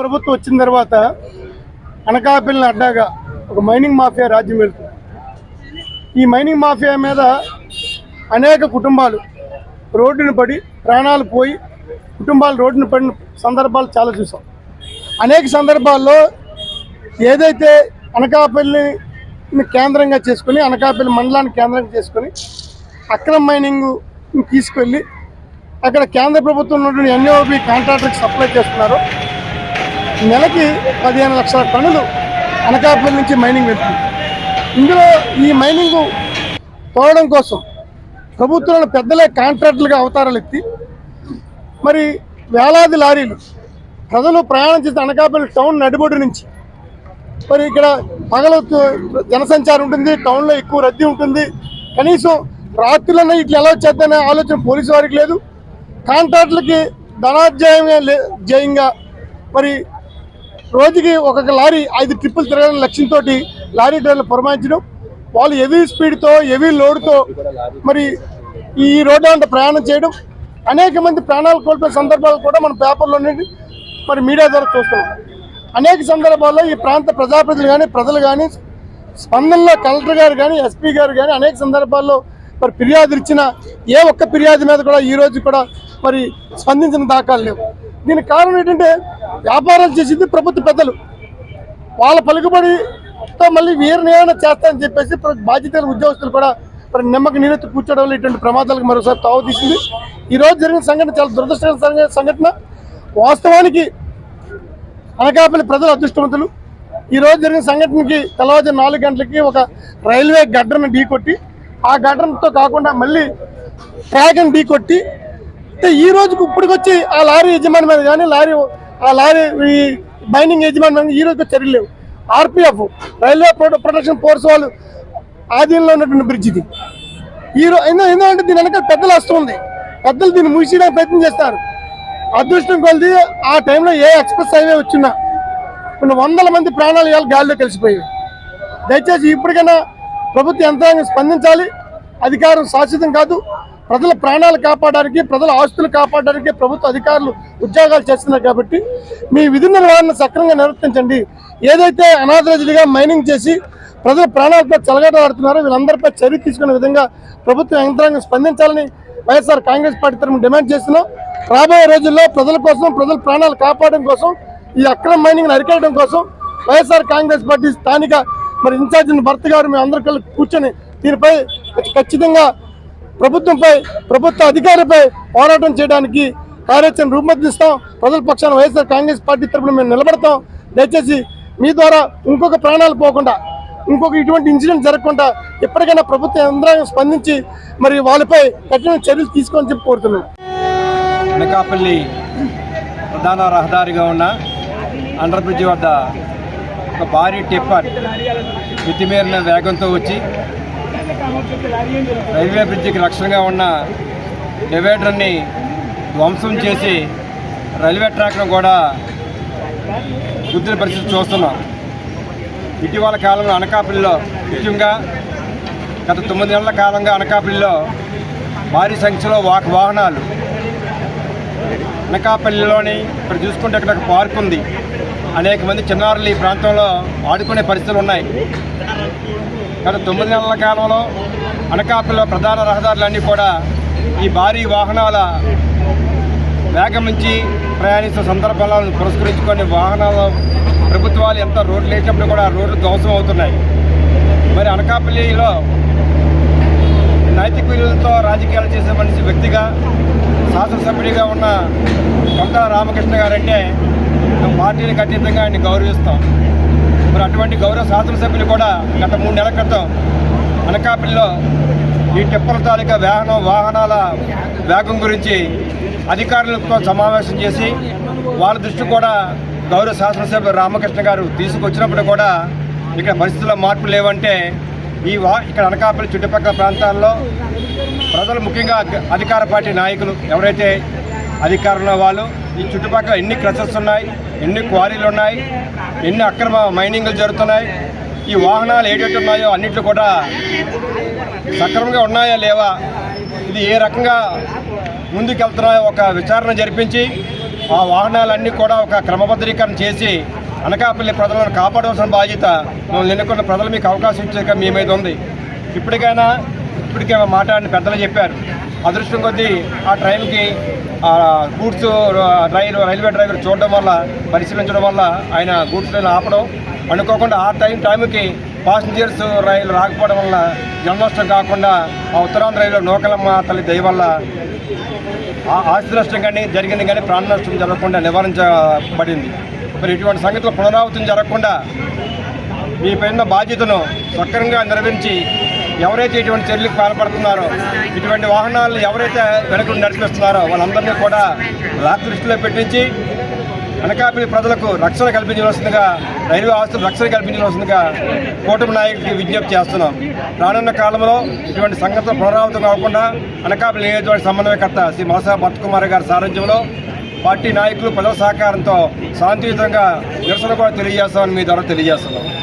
ప్రభుత్వం వచ్చిన తర్వాత అనకాపల్లిని అడ్డాగా ఒక మైనింగ్ మాఫియా రాజ్యం వెళ్తుంది. ఈ మైనింగ్ మాఫియా మీద అనేక కుటుంబాలు రోడ్డున పడి ప్రాణాలు పోయి కుటుంబాలు రోడ్డున పడిన సందర్భాలు చాలా చూసాం. అనేక సందర్భాల్లో ఏదైతే అనకాపల్లిని కేంద్రంగా చేసుకుని అనకాపల్లి మండలాన్ని కేంద్రంగా చేసుకొని అక్రమ మైనింగ్ తీసుకెళ్ళి అక్కడ కేంద్ర ప్రభుత్వం ఉన్నటువంటి ఎన్ఓబి కాంట్రాక్టర్కి సప్లై చేస్తున్నారు. నెలకి పదిహేను లక్షల టన్నులు అనకాపల్లి నుంచి మైనింగ్ వెళ్తుంది ఇందులో ఈ మైనింగ్ తోడడం కోసం ప్రభుత్వంలో పెద్దలే కాంట్రాక్టులుగా అవతారాలు ఎత్తి మరి వేలాది లారీలు ప్రజలు ప్రయాణం చేసే అనకాపల్లి టౌన్ నడిబొడ్డు నుంచి మరి ఇక్కడ పగలు జనసంచారం ఉంటుంది టౌన్లో ఎక్కువ రద్దీ ఉంటుంది. కనీసం రాత్రులన్నా ఇట్లా ఎలా వచ్చేద్దనే ఆలోచన పోలీసు వారికి లేదు. కాంట్రాక్టులకి ధనాధ్యాయమే లే- జయంగా మరి రోజుకి ఒక్కొక్క లారీ ఐదు ట్రిప్పులు తిరగడం లక్ష్యంతో లారీ డ్రైవర్లు పురమాయించడం. వాళ్ళు హెవీ స్పీడ్తో హెవీ లోడ్తో మరి ఈ రోడ్డు అంతా ప్రయాణం చేయడం. అనేక మంది ప్రాణాలు కోల్పోయే సందర్భాలు కూడా మన పేపర్లోనే మరి మీడియా ద్వారా చూస్తున్నాం. అనేక సందర్భాల్లో ఈ ప్రాంత ప్రజాప్రతినిధులు కానీ ప్రజలు కానీ స్పందనలో కలెక్టర్ గారు కానీ ఎస్పీ గారు కానీ అనేక సందర్భాల్లో మరి ఫిర్యాదులు ఇచ్చిన ఏ ఒక్క ఫిర్యాదు మీద కూడా ఈ రోజు కూడా మరి స్పందించిన దాఖలు లేవు. దీనికి కారణం ఏంటంటే వ్యాపారాలు చేసింది ప్రభుత్వ పెద్దలు. వాళ్ళ పలుకుబడితో మళ్ళీ వీరిని ఏమైనా చేస్తారని చెప్పేసి ప్ర- బాధ్యతల ఉద్యోగస్తులు కూడా మరి నిమ్మకి నీరెత్తి కూర్చోవడం వల్ల ఇటువంటి ప్రమాదాలకు మరోసారి తావు తీసింది. ఈరోజు జరిగిన సంఘటన చాలా దురదృష్టకర సంఘటన. వాస్తవానికి అనకాపల్లి ప్రజలు అదృష్టవంతులు. ఈరోజు జరిగిన సంఘటనకి తెల్లవారు నాలుగు గంటలకి ఒక రైల్వే గడ్డను ఢీకొట్టి ఆ గడ్డతో కాకుండా మళ్ళీ ట్రాక్ను ఢీకొట్టి అంటే ఈ రోజుకి ఇప్పటికొచ్చి ఆ లారీ యజమాని మీద కానీ లారీ ఆ లారీ ఈ బైండింగ్ యజమాని మీద ఈ రోజు చర్యలు లేవు. ఆర్పిఎఫ్ రైల్వే ప్రొటెక్షన్ ఫోర్స్ వాళ్ళు ఆధీనంలో ఉన్నటువంటి బ్రిడ్జ్ ఇది. ఈ రోజు ఎందుకంటే దీని వెనక పెద్దలు వస్తుంది పెద్దలు దీన్ని మూసేయడానికి ప్రయత్నం చేస్తారు. అదృష్టం కొలిది ఆ టైంలో ఏ ఎక్స్ప్రెస్ హైవే వచ్చినా కొన్ని వందల మంది ప్రాణాలు ఇవాళ గాలిలో కలిసిపోయాయి. దయచేసి ఇప్పటికైనా ప్రభుత్వ యంత్రాంగం స్పందించాలి. అధికారం శాశ్వతం కాదు. ప్రజల ప్రాణాలు కాపాడడానికి ప్రజల ఆస్తులు కాపాడడానికి ప్రభుత్వ అధికారులు ఉద్యోగాలు చేస్తున్నారు కాబట్టి మీ విధి నిర్వహణ సక్రమంగా నిర్వర్తించండి. ఏదైతే అనాథరజులుగా మైనింగ్ చేసి ప్రజల ప్రాణాలపై చెలగాటలాడుతున్నారో వీళ్ళందరిపై చర్య తీసుకునే విధంగా ప్రభుత్వ యంత్రాంగం స్పందించాలని వైఎస్ఆర్ కాంగ్రెస్ పార్టీ తరఫున డిమాండ్ చేస్తున్నాం. రాబోయే రోజుల్లో ప్రజల కోసం ప్రజల ప్రాణాలు కాపాడడం కోసం ఈ అక్రమ మైనింగ్ను అరికట్టడం కోసం వైఎస్ఆర్ కాంగ్రెస్ పార్టీ స్థానిక మరి ఇన్ఛార్జిని భర్త గారు మేము అందరి కలిసి కూర్చొని దీనిపై ఖచ్చితంగా ప్రభుత్వంపై ప్రభుత్వ అధికారిపై పోరాటం చేయడానికి కార్యాచరణ రూపొందిస్తాం. ప్రజల పక్షాన వైఎస్ఆర్ కాంగ్రెస్ పార్టీ తరఫున మేము నిలబడతాం. దయచేసి మీ ద్వారా ఇంకొక ప్రాణాలు పోకుండా ఇంకొక ఇటువంటి ఇన్సిడెంట్ జరగకుండా ఎప్పటికైనా ప్రభుత్వ యంత్రాంగం స్పందించి మరి వాళ్ళపై కఠిన చర్యలు తీసుకొని చెప్పి కోరుతున్నాం. అనకాపల్లి ప్రధాన రహదారిగా ఉన్న అండర్ బ్రిడ్జ్ వద్ద ఒక భారీ టిప్పర్ మితిమీరిన వేగంతో వచ్చి రైల్వే బ్రిడ్జికి రక్షణగా ఉన్న డివైడర్ని ధ్వంసం చేసి రైల్వే ట్రాక్ను కూడా గుద్దిన పరిస్థితి చూస్తున్నాం. ఇటీవల కాలంలో అనకాపల్లిలో ముఖ్యంగా గత తొమ్మిది నెలల కాలంగా అనకాపల్లిలో భారీ సంఖ్యలో వాక్ వాహనాలు. అనకాపల్లిలోని ఇక్కడ చూసుకుంటే ఇక్కడ ఒక పార్క్ ఉంది. అనేక మంది చిన్నారులు ఈ ప్రాంతంలో ఆడుకునే పరిస్థితులు ఉన్నాయి. గత తొమ్మిది నెలల కాలంలో అనకాపల్లి ప్రధాన రహదారులన్నీ కూడా ఈ భారీ వాహనాల వేగం నుంచి ప్రయాణిస్తున్న సందర్భాలను పురస్కరించుకొని వాహనాలు ప్రభుత్వాలు ఎంత రోడ్లు వేసినప్పుడు కూడా రోడ్లు ధ్వంసం అవుతున్నాయి. మరి అనకాపల్లిలో నైతిక విలువలతో రాజకీయాలు చేసే మనిషి వ్యక్తిగా శాసనసభ్యుడిగా ఉన్న కొంత రామకృష్ణ గారంటే మేము పార్టీని ఖచ్చితంగా ఆయన్ని గౌరవిస్తాం మరి అటువంటి గౌరవ శాసనసభ్యులు కూడా గత మూడు నెలల క్రితం అనకాపల్లిలో ఈ టిప్పల తాలూకా వాహనం వాహనాల వేగం గురించి అధికారులతో సమావేశం చేసి వాళ్ళ దృష్టి కూడా గౌరవ శాసనసభ్యులు రామకృష్ణ గారు తీసుకొచ్చినప్పుడు కూడా ఇక్కడ పరిస్థితుల్లో మార్పు లేవంటే ఈ వా ఇక్కడ అనకాపల్లి చుట్టుపక్కల ప్రాంతాల్లో ప్రజలు ముఖ్యంగా అధికార పార్టీ నాయకులు ఎవరైతే అధికారంలో వాళ్ళు ఈ చుట్టుపక్కల ఎన్ని క్రషర్స్ ఉన్నాయి ఎన్ని క్వారీలు ఉన్నాయి ఎన్ని అక్రమ మైనింగ్లు జరుగుతున్నాయి ఈ వాహనాలు ఏటట్టు ఉన్నాయో అన్నిట్లు కూడా సక్రమంగా ఉన్నాయా లేవా? ఇది ఏ రకంగా ముందుకెళ్తున్నాయో ఒక విచారణ జరిపించి ఆ వాహనాలన్నీ కూడా ఒక క్రమబద్ధీకరణ చేసి అనకాపల్లి ప్రజలను కాపాడవలసిన బాధ్యత మేము ఎన్నుకున్న ప్రజలు మీకు అవకాశం ఇచ్చాక మీ మీద ఉంది. ఇప్పటికైనా ఇప్పటికే మాట్లాడిన పెద్దలు చెప్పారు. అదృష్టం కొద్దీ ఆ ట్రైన్కి గూడ్స్ రైలు రైల్వే డ్రైవర్ చూడడం వల్ల పరిశీలించడం వల్ల ఆయన గూడ్స్ ట్రైన్ ఆపడం. అనుకోకుండా ఆ టైం టైంకి పాసింజర్స్ రైలు రాకపోవడం వల్ల జననష్టం కాకుండా ఆ ఉత్తరాంధ్ర రైలు నూకలమ్మ తల్లి దయ వల్ల ఆ- ఆస్తి నష్టం కానీ జరిగింది కానీ ప్రాణ నష్టం జరగకుండా నివారించబడింది. మరి ఇటువంటి సంగతులు పునరావృతం జరగకుండా మీ పైన బాధ్యతను సక్రమంగా నిర్వహించి ఎవరైతే ఇటువంటి చర్యలకు పాల్పడుతున్నారో ఇటువంటి వాహనాలను ఎవరైతే వెనక నడిపిస్తున్నారో వాళ్ళందరినీ కూడా లాక్ దృష్టిలో పెట్టించి అనకాపల్లి ప్రజలకు రక్షణ కల్పించవలసిందిగా రైల్వే ఆస్తులు రక్షణ కల్పించవలసిందిగా కూటమి నాయకుడికి విజ్ఞప్తి చేస్తున్నాం. రానున్న కాలంలో ఇటువంటి సంఘటన పునరావృతం కాకుండా అనకాపల్లి నియోజకవర్గ సమన్వయకర్త శ్రీ మలసా భరత్కుమార్ గారి సారథ్యంలో పార్టీ నాయకులు ప్రజల సహకారంతో శాంతియుతంగా నిరసన కూడా తెలియజేస్తామని మీ ద్వారా తెలియజేస్తున్నాం.